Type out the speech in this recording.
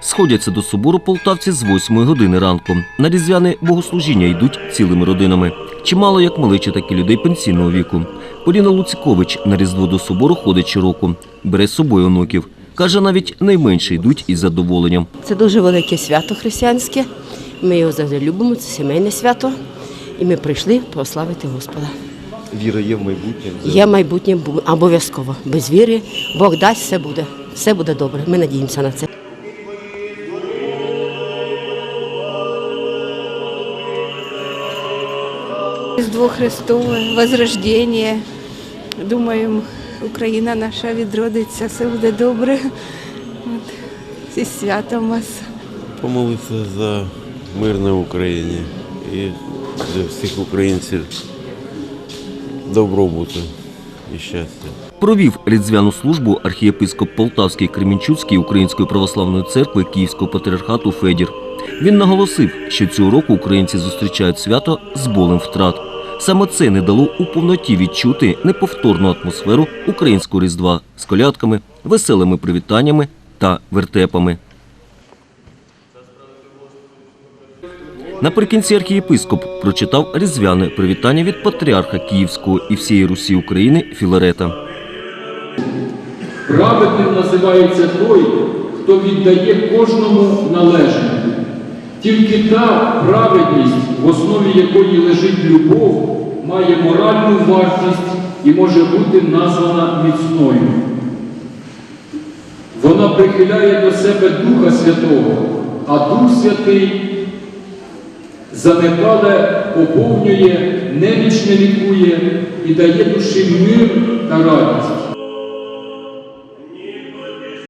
Сходяться до собору полтавці з 8 години ранку. На різдвяне богослужіння йдуть цілими родинами. Чимало як малечі, так і людей пенсійного віку. Поліна Луцікович на різдво до собору ходить щороку. Бере з собою онуків. Каже, навіть найменше йдуть із задоволенням. Це дуже велике свято християнське. Ми його завжди любимо, це сімейне свято. І ми прийшли прославити Господа. Віра є в майбутнє. Є майбутнє обов'язково. Без віри Бог дасть, все буде. Все буде добре. Ми надіємося на це. Різдво Христове, Возрождення. Думаю, Україна наша відродиться, все буде добре. От. Зі святом вас. помолитися за мир на Україні і для всіх українців добробуту і щастя. Провів різдвяну службу архієпископ Полтавський Кремінчуцький Української православної церкви Київського патріархату Федір. Він наголосив, що цього року українці зустрічають свято з болем втрат. Саме це не дало у повноті відчути неповторну атмосферу українського різдва з колядками, веселими привітаннями та вертепами. Наприкінці архієпископ прочитав різдвяне привітання від патріарха Київського і всієї Русі України Філарета. Праведним називається той, хто віддає кожному належне. Тільки та праведність, в основі якої лежить любов, має моральну вартість і може бути названа міцною. Вона прихиляє до себе Духа Святого, а Дух Святий занепале поповнює, немічне лікує і дає душі мир та радість.